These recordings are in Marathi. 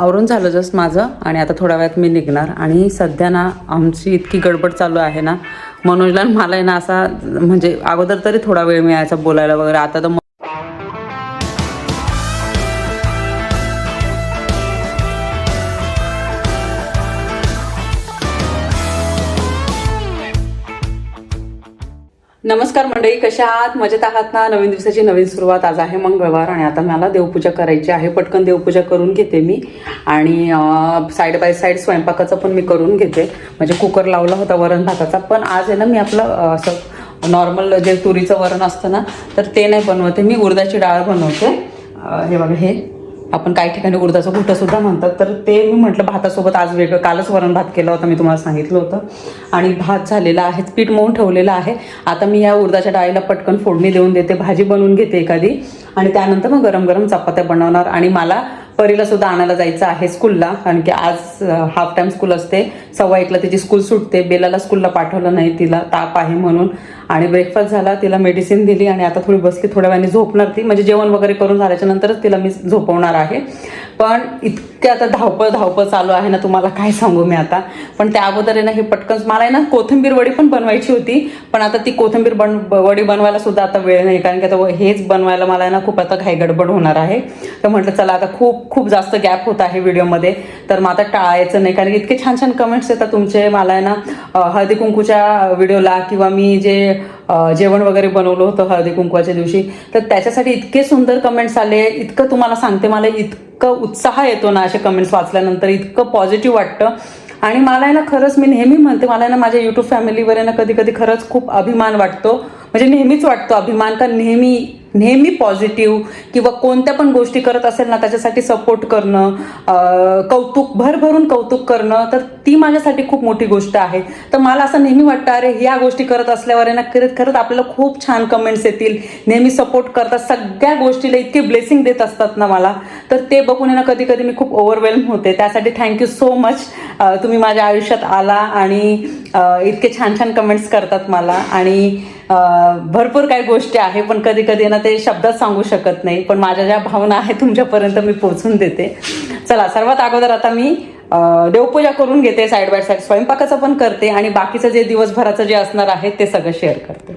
आवरून झालं जस्ट माझं आणि आता थोड्या वेळात मी निघणार. आणि सध्या ना आमची इतकी गडबड चालू आहे ना मनोजला मला आहे ना असा म्हणजे अगोदर तरी थोडा वेळ मिळायचा बोलायला वगैरे आता तर नमस्कार मंडळी कशा आहात? मजेत आहात ना? नवीन दिवसाची नवीन सुरुवात आज आहे मंगळवार आणि आता मला देवपूजा करायची आहे. पटकन देवपूजा करून घेते मी. आणि साईड बाय साईड स्वयंपाकाचं पण मी करून घेते. म्हणजे कुकर लावला होता वरण भाताचा. पण आज आहे ना मी आपलं असं नॉर्मल जे तुरीचं वरण असतं ना तर ते नाही बनवते. मी उडदाची डाळ बनवते. हे बघा हे. आपण काही ठिकाणी उडदाचं घुटं सुद्धा म्हणतात. तर ते मी म्हटलं भातासोबत आज वेगळं कालच वरण भात केला होता मी तुम्हाला सांगितलं होतं. आणि भात झालेला आहे पीठ मऊन ठेवलेलं आहे. आता मी या उडदाच्या डाळीला पटकन फोडणी देऊन देते भाजी बनवून घेते एखादी. आणि त्यानंतर मग गरम गरम चपात्या बनवणार. आणि मला परीला सुद्धा आणायला जायचं आहे स्कूलला कारण की आज हाफ टाइम स्कूल असते. सव्वा एकला तिची स्कूल सुटते. बेलाला स्कूलला पाठवलं नाही. तिला ताप आहे म्हणून. आणि ब्रेकफास्ट झाला. तिला मेडिसिन दिली आणि आता थोडी बसली. थोड्या वेळाने झोपणार ती. म्हणजे जेवण वगैरे करून झाल्याच्या नंतरच तिला मी झोपवणार आहे. पण ते आता धावपळ धावपळ चालू आहे ना तुम्हाला काय सांगू मी आता. पण त्या अगोदर आहे ना हे पटकन मला आहे ना कोथिंबीर वडी पण बनवायची होती. पण आता ती कोथिंबीर बन वडी बनवायला सुद्धा आता वेळ नाही कारण की आता हेच बनवायला मला आहे ना खूप आता घाई गडबड होणार आहे. तर म्हटलं चला आता खूप खूप जास्त गॅप होत आहे व्हिडिओमध्ये. तर मग आता टाळायचं नाही. कारण की इतके छान छान कमेंट्स येतात तुमचे. मला आहे ना हळदी कुंकूच्या व्हिडिओला किंवा मी जे जेवण वगैरे बनवलं होतं हळदी कुंकवाच्या दिवशी तर त्याच्यासाठी इतके सुंदर कमेंट्स आले. इतकं तुम्हाला सांगते मला इतकं उत्साह येतो ना असे कमेंट्स वाचल्यानंतर. इतकं पॉझिटिव्ह वाटतं. आणि मला आहे ना खरंच मी नेहमी म्हणते मला आहे ना माझ्या युट्यूब फॅमिलीवर आहे ना कधी कधी खरंच खूप अभिमान वाटतो. म्हणजे नेहमीच वाटतो अभिमान का नेहमी नेहमी पॉझिटिव्ह किंवा कोणत्या पण गोष्टी करत असेल ना त्याच्यासाठी सपोर्ट करणं कौतुक भरभरून कौतुक करणं तर ती माझ्यासाठी खूप मोठी गोष्ट आहे. तर मला असं नेहमी वाटतं अरे ह्या गोष्टी करत असल्यावर आहे ना खरंच खरंच आपल्याला खूप छान कमेंट्स येतील. नेहमी सपोर्ट करतात. सगळ्या गोष्टीला इतके ब्लेसिंग देत असतात ना मला. तर ते बघून ना कधी कधी मी खूप ओव्हरवेल्म होते. त्यासाठी थँक्यू सो मच तुम्ही माझ्या आयुष्यात आला आणि इतके छान छान कमेंट्स करतात मला आणि भरपूर काही गोष्टी आहे पण कधी कधी ना ते शब्दात सांगू शकत नाही. पण माझ्या ज्या भावना आहेत तुमच्यापर्यंत मी पोहोचून देते. चला सर्वात अगोदर आता मी देवपूजा करून घेते साईड बाय साईड स्वयंपाकाचं पण करते आणि बाकीचं जे दिवसभराचं जे असणार आहे ते सगळं शेअर करते.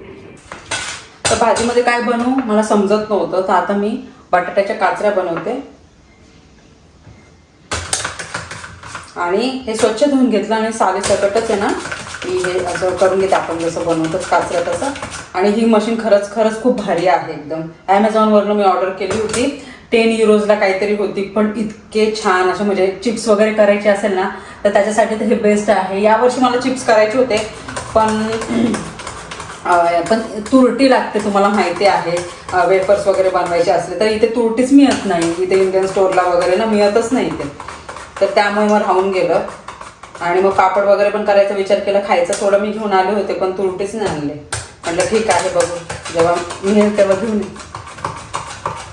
तर भाजीमध्ये काय बनवू? मला समजत नव्हतं. तर आता मी बटाट्याच्या काचऱ्या बनवते. आणि हे स्वच्छ धुवून घेतलं आणि साधे सकटच आहे ना? की हे असं करून घेते आपण जसं बनवतो काचऱ्या तसं. आणि ही मशीन खरंच खरंच खूप भारी आहे एकदम. ॲमेझॉनवरनं मी ऑर्डर केली होती. टेन युरोजला काहीतरी होती. पण इतके छान असे म्हणजे चिप्स वगैरे करायचे असेल ना तर त्याच्यासाठी तर हे बेस्ट आहे. यावर्षी मला चिप्स करायचे होते. पण पण तुरटी लागते तुम्हाला माहिती आहे. वेफर्स वगैरे बनवायचे असले तर इथे तुरटीच मिळत नाही. इथे इंडियन स्टोअरला वगैरे ना मिळतच नाही इथे. तर त्यामुळे मग राहून गेलं. आणि मग पापड वगैरे पण करायचा विचार केला खायचं थोडं मी घेऊन आले होते पण तुरटीच नाही आणले. म्हटलं ठीक आहे बघू जेव्हा मिळेल तेव्हा घेऊन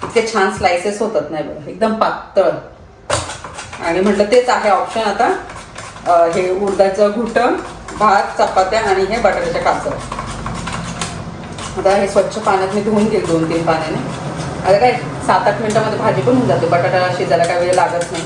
इतके छान स्लायसेस होतात नाही बघा एकदम पातळ. आणि म्हटलं तेच आहे ऑप्शन आता. हे उडदाचं घुटं भात चपात्या आणि हे बटाट्याच्या काचर आता हे स्वच्छ पाण्यात मी धुवून घेईल दोन तीन पाण्याने. आता काय सात आठ मिनिटामध्ये भाजी पण होऊन जाते. बटाटा शिजायला काय वेळ लागत नाही.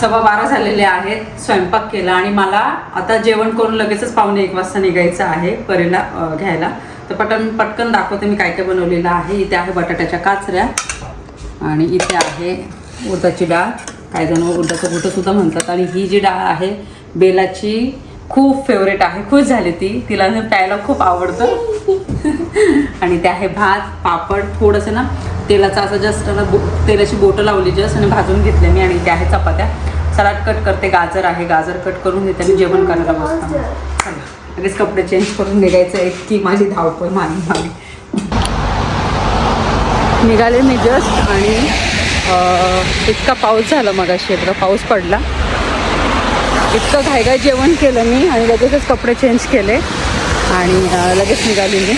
सव्वा बारा झालेले आहेत स्वयंपाक केला आणि मला आता जेवण करून लगेचच पावणे एक वाजता निघायचं आहे परीला घ्यायला. तर पटन पटकन दाखवते मी काय काय बनवलेलं आहे. इथे आहे बटाट्याच्या काचऱ्या आणि इथे आहे उडदाची डाळ. काय जण उडदाचं घुटं सुद्धा म्हणतात. आणि ही जी डाळ आहे बेलाची खूप फेवरेट आहे. खुश झाली ती तिला ना प्यायला खूप आवडतं. आणि ते आहे भात पापड थोडंसं ना तेलाचं असं जस्ट ना बो तेलाची बोटं लावली जस्ट आणि भाजून घेतले मी आणि ते आहे चपात्या. सलाड कट करते. गाजर आहे. गाजर कट करून घेते आणि जेवण करायला बसताना चला, लगेच कपडे चेंज करून निघायचं. इतकी माझी धावपळ मागे मागे. निघाले मी जस्ट आणि इतका पाऊस झाला मगाशी. इतका पाऊस पडला. इतकं घाईघाई जेवण केलं मी आणि लगेचच कपडे चेंज केले आणि लगेच निघाली मी.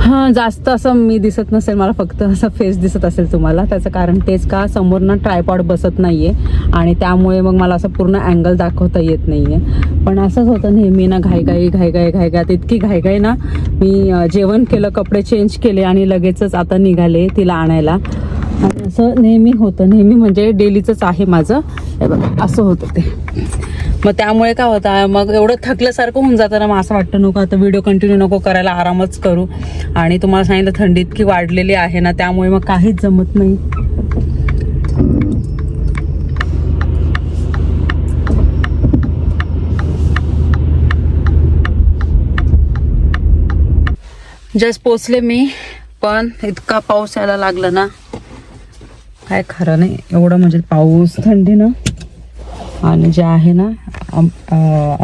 हां जास्त असं मी दिसत नसेल मला फक्त असं फेस दिसत असेल तुम्हाला. त्याचं कारण तेच का समोरनं ट्रायपॉड बसत नाही आहे आणि त्यामुळे मग मला असं पूर्ण अँगल दाखवता येत नाही आहे पण असंच होतं नेहमी ना घाईघाई घाईघाई घाईघात इतकी घाईघाई ना मी जेवण केलं कपडे चेंज केले आणि लगेचच आता निघाले तिला आणायला. आणि असं नेहमी होतं नेहमी म्हणजे डेलीचंच आहे माझं. हे बघा असं होतं ते. मग त्यामुळे काय होतं मग एवढं थकल्यासारखं होऊन जातं ना मग असं वाटतं नको आता व्हिडिओ कंटिन्यू नको करायला आरामच करू. आणि तुम्हाला सांगितलं थंडी इतकी वाढलेली आहे ना त्यामुळे मग काहीच जमत नाही. जस्ट पोचले मी पण इतका पाऊस यायला लागला ना. काय खरं नाही एवढं म्हणजे पाऊस थंडी ना. आणि जे आहे ना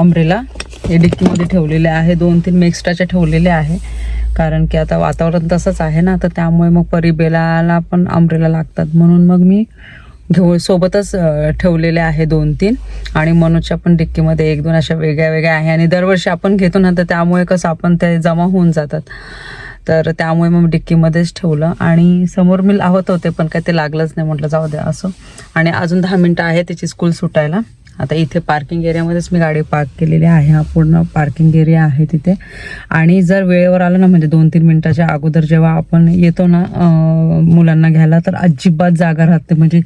अमरेला हे डिक्कीमध्ये ठेवलेले आहे दोन तीन एक्स्ट्राचे ठेवलेले आहे. कारण की आता वातावरण तसंच आहे ना तर त्यामुळे मग परिबेलाला पण अमरेला लागतात. म्हणून मग मी घेऊ सोबतच ठेवलेले आहे दोन तीन. आणि मनोजच्या पण डिक्कीमध्ये एक दोन अशा वेगळ्या वेगळ्या आहे. आणि दरवर्षी आपण घेतो ना तर त्यामुळे कसं आपण ते जमा होऊन जातात. तर त्यामुळे मग डिक्कीमध्येच ठेवलं. आणि समोर मी लावत होते पण काय ते लागलंच नाही. म्हटलं जाऊ द्या असं. आणि अजून दहा मिनटं आहे त्याची स्कूल सुटायला. आता इथे पार्किंग एरियामध्येच मी गाडी पार्क केलेली आहे. हा पूर्ण पार्किंग एरिया आहे तिथे. आणि जर वेळेवर आलं ना म्हणजे दोन तीन मिनिटाच्या अगोदर जेव्हा आपण येतो ना मुलांना घ्यायला तर अजिबात जागा राहते म्हणजे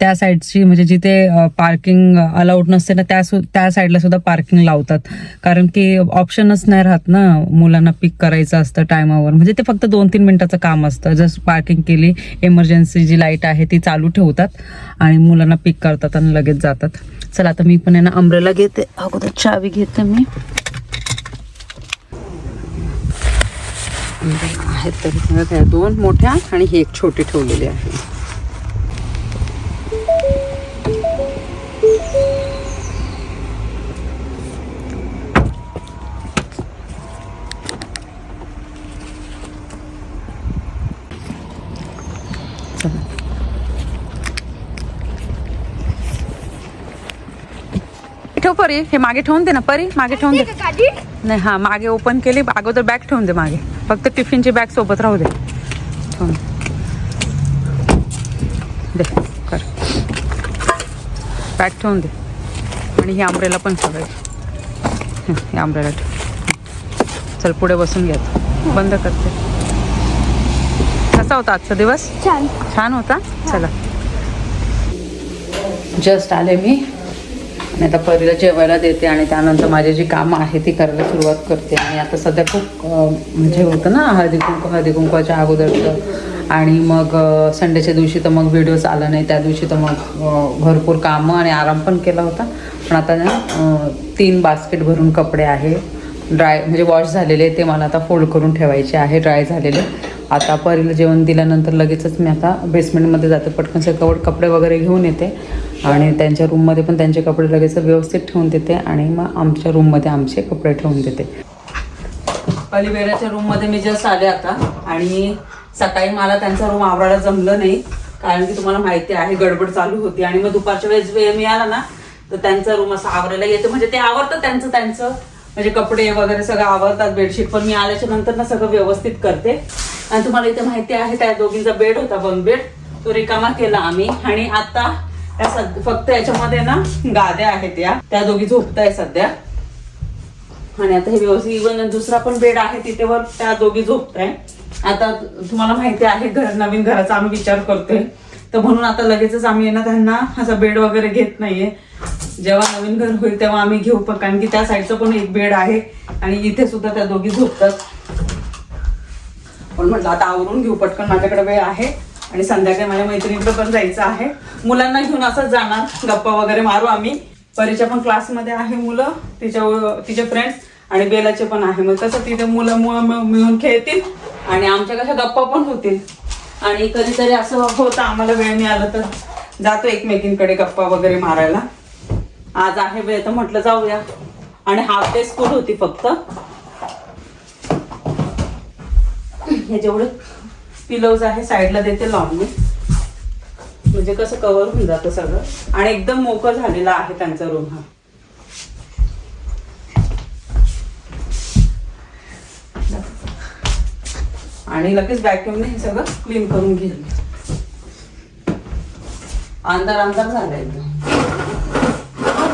त्या साईडची म्हणजे जिथे पार्किंग अलाउड नसते ना त्या सु त्या साईडला सुद्धा पार्किंग लावतात. कारण की ऑप्शनच नाही राहत ना मुलांना पिक करायचं असतं टायमावर म्हणजे ते फक्त दोन तीन मिनिटाचं काम असतं. जस्ट पार्किंग केली एमर्जन्सी जी लाइट आहे ती चालू ठेवतात आणि मुलांना पिक करतात आणि लगेच जातात. चला आता मी पण यांना अम्ब्रेला घेते. अगोदर चावी घेते मी. आहेत तर त्या दोन मोठ्या आणि ही एक छोटी ठेवलेली आहे. परी हे मागे ठेवून दे ना परी मागे ठेवून दे. नाही हा मागे ओपन केली अगोदर बॅग ठेवून दे मागे. फक्त टिफिनची बॅग सोबत राहू दे. ठेवून दे. कर. बॅग ठेवून दे. आणि ही आंब्रेला पण सगळे हे आंब्रेला ठेव. चल पुढे बसून घ्या बंद करते. कसा होता आजचा दिवस? छान. छान होता? चला. जस्ट आले मी. नाही आता परीला जेवायला देते आणि त्यानंतर माझी जी कामं आहे ती करायला सुरुवात करते. आणि आता सध्या खूप म्हणजे होतं ना हळदी कुंकू हळदी कुंकवाच्या अगोदरचं. आणि मग संडेच्या दिवशी तर मग व्हिडिओज आला नाही त्या दिवशी तर मग भरपूर कामं आणि आराम पण केला होता. पण आता ना तीन बास्केट भरून कपडे आहे. ड्राय म्हणजे वॉश झालेले ते मला आता फोल्ड करून ठेवायचे आहे ड्राय झालेले. आता परीला जेवण दिल्यानंतर लगेचच मी आता बेसमेंटमध्ये जाते. पटकन कवड कपडे वगैरे घेऊन येते. आणि त्यांच्या रूममध्ये पण त्यांचे कपडे लगेच व्यवस्थित ठेवून देते आणि मग आमच्या रूममध्ये आमचे कपडे ठेवून देते. अलिवेराच्या रूममध्ये मी जस्ट आले आता. आणि सकाळी मला त्यांचा रूम आवरायला जमलं नाही. कारण की तुम्हाला माहिती आहे गडबड चालू होती. आणि मग दुपारच्या वेळेस वेळ मिळाला ना तर त्यांचा रूम असं आवरायला येतं. म्हणजे ते आवडतं त्यांचं त्यांचं. म्हणजे कपडे वगैरे सगळं आवरतात बेडशीट. पण मी आल्याच्यानंतर ना सगळं व्यवस्थित करते. आणि तुम्हाला इथे माहिती आहे त्या दोघींचा बेड होता बंग बेड. तो रिकामा केला आम्ही. आणि आता त्या फक्त याच्यामध्ये ना गाद्या आहेत या. त्या दोघी झोपताय सध्या. आणि आता हे व्यवस्थित इवन दुसरा पण बेड आहे तिथे वर त्या दोघी झोपताय आता तुम्हाला माहिती आहे घर नवीन घराचा आम्ही विचार करतोय. तर म्हणून आता लगेचच आम्ही ना त्यांना असा बेड वगैरे घेत नाहीये. जेव्हा नवीन घर होईल तेव्हा आम्ही घेऊ पण कारण की त्या साईडचं पण एक बेड आहे आणि इथे सुद्धा त्या दोघी झोपतात. पण म्हटलं आता आवरून घेऊ पटकन माझ्याकडे वेळ आहे आणि संध्याकाळी माझ्या मैत्रिणीकडे पण जायचं आहे. मुलांना घेऊन असंच जाणार गप्पा वगैरे मारू आम्ही. परीच्या पण क्लासमध्ये आहे मुलं तिच्या तिचे फ्रेंड्स आणि बेलाचे पण आहे. मग तसं तिथे मुलं मुलं मिळून खेळतील आणि आमच्या कशा गप्पा पण होतील. आणि कधीतरी असं होतं आम्हाला वेळ मिळाला तर जातो एकमेकींकडे गप्पा वगैरे मारायला. आज आहे वेळ तर म्हटलं जाऊया. आणि हाफ डे स्कूल होती फक्त. हे जेवढे पिलोज आहे साईडला देते लावून मी. म्हणजे कसं कव्हर होऊन जातं सगळं. आणि एकदम मोकळ झालेला आहे त्यांचा रूम हा. आणि लगेच व्हॅक्युमने हे सगळं क्लीन करून घेईल. अंधार अंधार झालाय एकदम.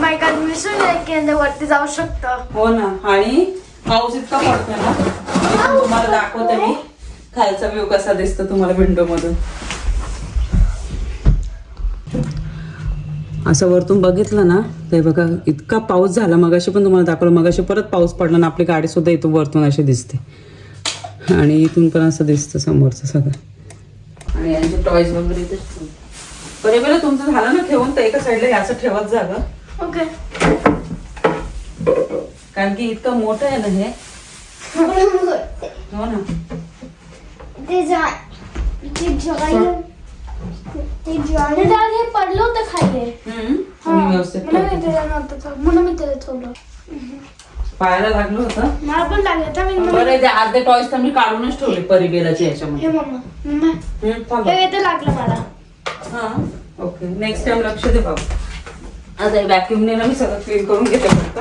बाईक ऍडमिशन केंद्र वरती जाऊ शकतो? हो ना. आणि पाऊस इतका पडतोय ना. तुम्हाला दाखवते मी. खालचा व्ह्यू कसा दिसतो तुम्हाला विंडो मधून. असं वरतून बघितलं ना ते बघा इतका पाऊस झाला. मगाशी पण तुम्हाला दाखवलं. मगाशी परत पाऊस पडला ना आपली गाडी सुद्धा इथून वरतून अशी दिसते. आणि इथून पण असं दिसतं समोरचं सगळं. आणि यांचे टॉयज वगैरे बरे बरं तुमचं झालं ना ठेवून? तर एका साईडला हे असं ठेवत जा ओके कारण की इतकं मोठं आहे ना हे. हो ना. ते जा ते जॉईन ते जॉईन हे पडलं होतं खाली. हम्म. व्यवस्थित नव्हतं ठेवलं. म्हणून मी त्याला ठेवलं पायाला लागलं होतं. मला पण लागलं तर मी बरं ते अर्धे टॉयस तर मी काढूनच ठेवले परिबेलाचे याच्यामध्ये. हे मम्मा मम्मा हम्म, थांबा. हे इथे लागलं मला. हा. ओके नेक्स्ट टाइम लक्ष दे बाबा. आता व्हॅक्युमने ना मी सगळं क्लीन करून घेते फक्त.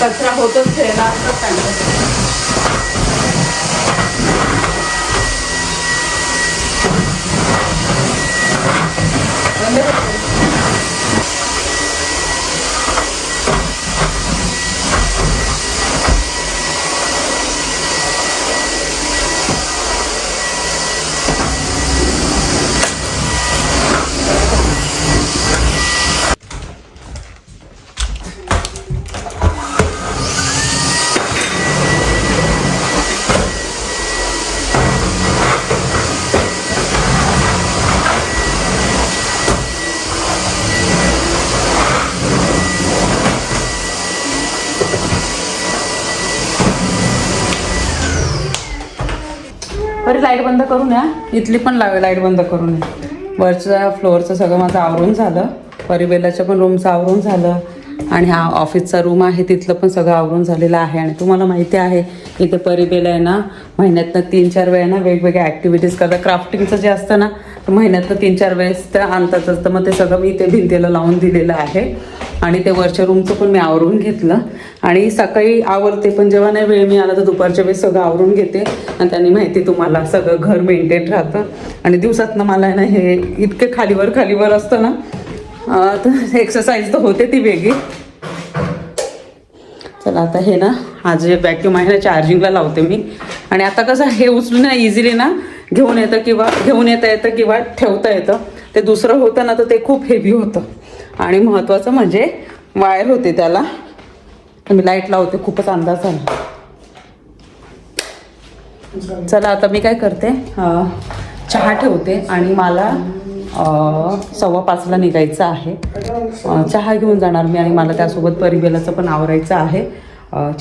कचरा होतच ठेवला असतात त्यांचा बंद लाइट बंद करून या इथली पण लावे लाइट बंद करून या वरच्या फ्लोअरचं सगळं माझं आवरून झालं. परिबेलाच्या पण रूमचं आवरून झालं. आणि हा ऑफिसचा रूम आहे तिथलं पण सगळं आवरून झालेलं आहे. आणि तुम्हाला माहिती आहे इथे परिबेला आहे ना महिन्यातनं तीन चार वेळा ना वेगवेगळ्या ॲक्टिव्हिटीज करतात. क्राफ्टिंगचं जे असतं ना तर महिन्यातनं तीन चार वेळेस तर आणतातच तर मग ते सगळं मी इथे भिंतीला लावून दिलेलं आहे. आणि ते वरच्या रूमचं पण मी आवरून घेतलं. आणि सकाळी आवरते पण जेव्हा नाही वेळ मिळाला तर दुपारच्या वेळेस सगळं आवरून घेते. आणि त्यांनी माहिती तुम्हाला सगळं घर मेंटेन राहतं. आणि दिवसातनं मला आहे ना हे इतके खालीवर खालीवर असतं ना तर एक्सरसाइज तर होते ती वेगळी. चला आता हे ना हा जे व्हॅक्यूम आहे ना चार्जिंगला लावते मी. आणि आता कसं हे उचलून ना इझिली ना घेऊन येतं किंवा घेऊन येता येतं किंवा ठेवता येतं. ते दुसरं होतं ना तर ते खूप हेवी होतं. आणि महत्त्वाचं म्हणजे वायर होते त्याला. मी लाइट लावते खूपच अंदाज झाला. चला आता मी काय करते? चहा ठेवते आणि मला सव्वा पाचला निघायचं आहे. चहा घेऊन जाणार मी आणि मला त्यासोबत परिबेलाचं पण आवरायचं आहे.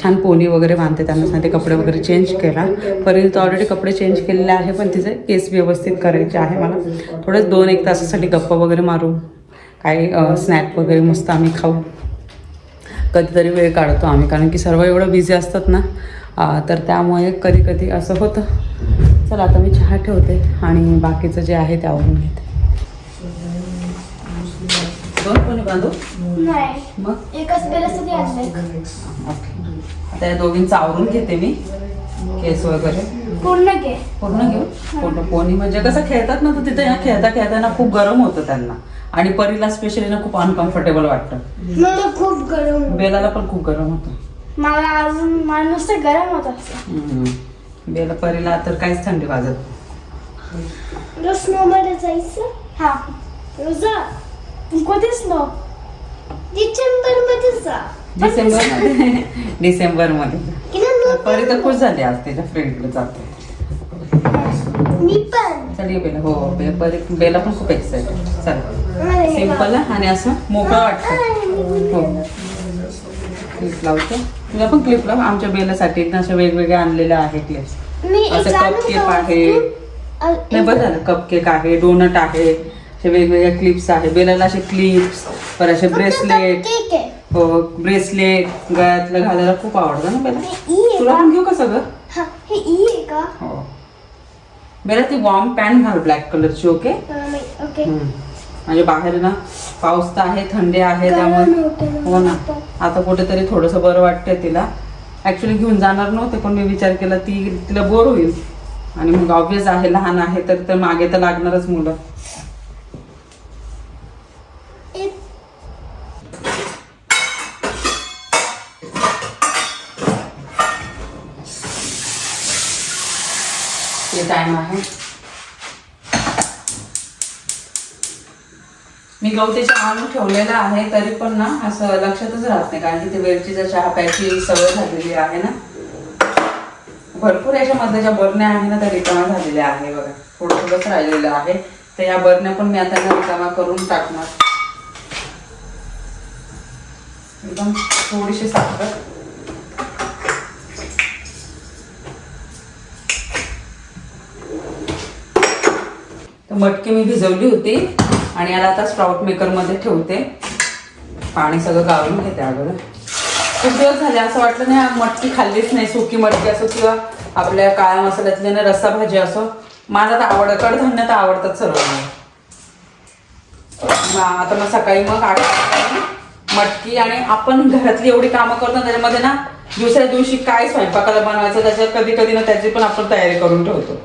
छान पोनी वगैरे बांधते त्यांना सांगते कपडे वगैरे चेंज केला. परील तर ऑलरेडी कपडे चेंज केलेले आहे पण तिचे केस व्यवस्थित करायचे आहे मला. थोडेच दोन एक तासासाठी गप्पा वगैरे मारू. काही स्नॅक वगैरे मस्त आम्ही खाऊ. कधीतरी वेळ काढतो आम्ही कारण की सर्व एवढं बिझी असतात ना तर त्यामुळे कधी कधी असं होतं. चला आता मी चहा ठेवते आणि बाकीचं जे आहे ते आवरून घेते. कोणी आता या दोघींचं आवरून घेते मी केस वगैरे. पूर्ण घे. पूर्ण घेऊ? पूर्ण पोनी म्हणजे कसं खेळतात ना तर तिथे खेळता खेळता ना खूप गरम होतं त्यांना. आणि परीला स्पेशली ना खूप अनकम्फर्टेबल वाटतं. मला खूप गरम बेलाला पण खूप गरम होतं. मला अजून मला नुसतं गरम होत हम्म. बेला परीला तर काहीच थंडी वाजत रोज स्नो मध्ये जायचं? हा. रोजा कोणते स्नो डिसेंबरमध्ये जा. डिसेंबर डिसेंबरमध्ये परी तर खुश झाली आज तिच्या फ्रेंडकडे जाते. मी पण. चल ये बेला. हो बे- परी बेला पण खूप एक्साइटेड चल. सिंपल आणि असं मोकळं वाटतं. हो. क्लिप लावते. तुला पण क्लिप लाव. आमच्या बेलासाठी ना अशा वेगवेगळ्या आणलेल्या आहे क्लिप्स असं cupcake जाऊ. आहे. नाही बरं झालं कपकेक आहे डोनट आहे असे वेगवेगळ्या क्लिप्स आहे. बेलाला असे क्लिप्स पर असे ब्रेसलेट केक हो ब्रेसलेट गळ्यातलं घालायला खूप आवडतं ना बेला. तुला पण घेऊ का सगळं? हा बेला ती वॉर्म पॅन्ट घाल ब्लॅक कलरची ओके ओके म्हणजे बाहेर ना पाऊस तर आहे थंडी आहे त्यामुळे हो ना. आता कुठेतरी थोडंसं बरं वाटतंय तिला. ॲक्च्युली घेऊन जाणार नव्हते पण मी विचार केला ती तिला बोर होईल. आणि मग ऑबियस आहे लहान आहे तर तर मागे तर लागणारच मुलं. टाइम आहे. मी गवतीच्या आणून ठेवलेला आहे तरी पण ना असं लक्षातच राहत नाही कारण की ते वेलचीचा चहा प्यायची सवय झालेली आहे ना. भरपूर याच्यामध्ये ज्या बरण्या आहे ना त्या रिकामा झालेल्या आहे बघा. थोडं थोडंच राहिलेलं आहे. तर या बरण्या पण मी आता रिकामा करून टाकणार. एकदम थोडीशी साखर. तर मटकी मी भिजवली होती. आणि याला आता स्प्राउट मेकरमध्ये ठेवते. पाणी सगळं गाळून घेते अगोदर. खूप दिवस झाले असं वाटलं नाही मटकी खाल्लीच नाही सुकी मटकी असो किंवा आपल्या काळ्या मसाल्यातली ना रस्सा भाजी असो. माझा तर आवड कडधान्य तर आवडतात सर्वांना आता मग सकाळी मग आठ मटकी आणि आपण घरातली एवढी कामं करतो ना, त्याच्यामध्ये ना दुसऱ्या दिवशी काय स्वयंपाकाला बनवायचं त्याच्यात कधी कधी ना त्याची पण आपण तयारी करून ठेवतो.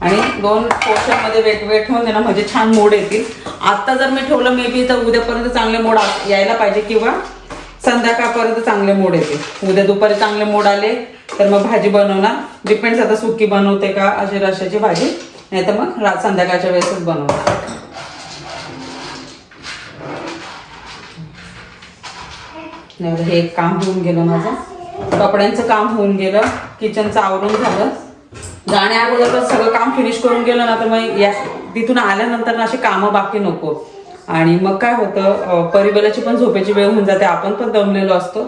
आणि दोन पोर्शनमध्ये वेट वेट ठेवून ना म्हणजे छान मोड येतील. आत्ता जर मी ठेवलं मे बी तर उद्यापर्यंत चांगले मोड यायला पाहिजे किंवा संध्याकाळपर्यंत चांगले मोड येते उद्या दुपारी चांगले मोड आले तर मग भाजी बनवणार. डिपेंड्स आता सुकी बनवते का अशी रश्याची भाजी. नाही तर मग रात संध्याकाळच्या वेळेसच बनवणार. हे काम होऊन गेलं माझं. कपड्यांचं काम होऊन गेलं. किचनचं आवरून झालं. जाण्या अगोदर सगळं काम फिनिश करून गेलं ना तर मग या तिथून आल्यानंतर ना अशी कामं बाकी नको. आणि मग काय होतं परिबलाची पण झोपेची वेळ होऊन जाते आपण पण दमलेलो असतो.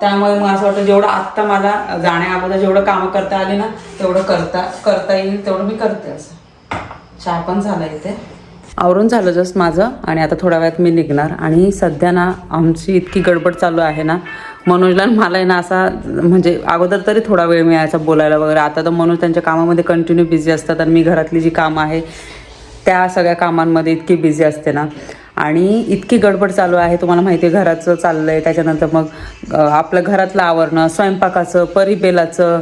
त्यामुळे मग असं वाटतं जेवढं आत्ता मला जाण्या अगोदर जेवढं कामं करता आली ना तेवढं करता करता येईल तेवढं मी करते असं. चहा पण झाला इथे. आवरून झालं जस्ट माझं आणि आता थोड्या वेळात मी निघणार. आणि सध्या ना आमची इतकी गडबड चालू आहे ना मनोजला मला आहे ना असा म्हणजे अगोदर तरी थोडा वेळ मिळायचा बोलायला वगैरे. आता तर मनोज त्यांच्या कामामध्ये कंटिन्यू बिझी असतात आणि मी घरातली जी कामं आहे त्या सगळ्या कामांमध्ये इतकी बिझी असते ना. आणि इतकी गडबड चालू आहे तुम्हाला माहिती आहे घराचं चाललं आहे त्याच्यानंतर मग आपलं घरातलं आवरणं स्वयंपाकाचं परिबेलाचं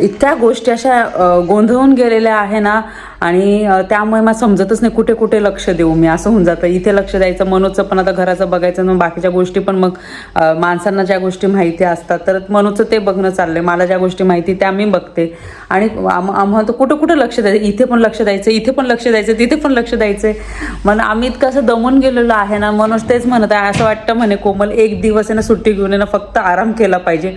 इतक्या गोष्टी अशा गोंधळून गेलेल्या आहे ना. आणि त्यामुळे मला समजतच नाही कुठे कुठे लक्ष देऊ मी असं होऊन जातं. इथे लक्ष द्यायचं मनोजचं पण आता घराचं बघायचं मग बाकीच्या गोष्टी पण मग माणसांना ज्या गोष्टी माहिती असतात तर मनोजचं ते बघणं चाललंय मला ज्या गोष्टी माहिती त्या मी बघते. आणि आम आम्हाला तर कुठं कुठं लक्ष द्यायचं इथे पण लक्ष द्यायचं इथे पण लक्ष द्यायचं तिथे पण लक्ष द्यायचं. मग आम्ही इतकं असं दमून गेलेलो आहे ना मनोज तेच म्हणत आहे असं वाटतं म्हणे कोमल एक दिवस आहे ना सुट्टी घेऊन आहे ना फक्त आराम केला पाहिजे.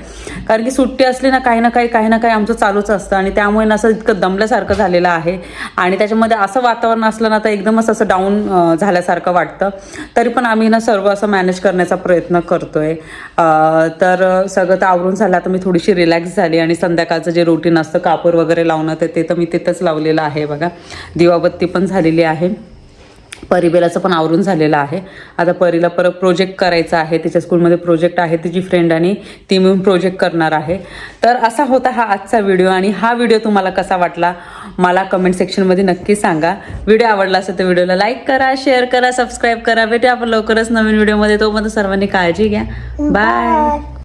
कारण की सुट्टी असली ना काही ना काही काही ना काही आमचं चालूच असतं. आणि त्यामुळे ना असं इतकं दमल्यासारखं झालेलं आहे. आणि त्याच्यामध्ये असं वातावरण असलं ना तर एकदमच असं डाऊन झाल्यासारखं वाटतं. तरी पण आम्ही ना सर्व असं मॅनेज करण्याचा प्रयत्न करतोय. तर सगळं तर आवरून झालं. आता मी थोडीशी रिलॅक्स झाली आणि संध्याकाळचं जे रुटीन असतं कापूर वगैरे लावणं ते तर मी तिथंच लावलेलं आहे बघा. दिवाबत्ती पण झालेली आहे. परिबेलाचं पण आवरून झालेलं आहे. आता परीला परत प्रोजेक्ट करायचा आहे तिच्या स्कूलमध्ये प्रोजेक्ट आहे तिची फ्रेंड आणि ती मिळून प्रोजेक्ट करणार आहे. तर असा होता हा आजचा व्हिडिओ आणि हा व्हिडिओ तुम्हाला कसा वाटला मला कमेंट सेक्शनमध्ये नक्की सांगा. व्हिडिओ आवडला असेल तर व्हिडिओला लाईक करा शेअर करा सबस्क्राईब करा. भेटूया आपण लवकरच नवीन व्हिडिओमध्ये तोपर्यंत सर्वांनी काळजी घ्या. बाय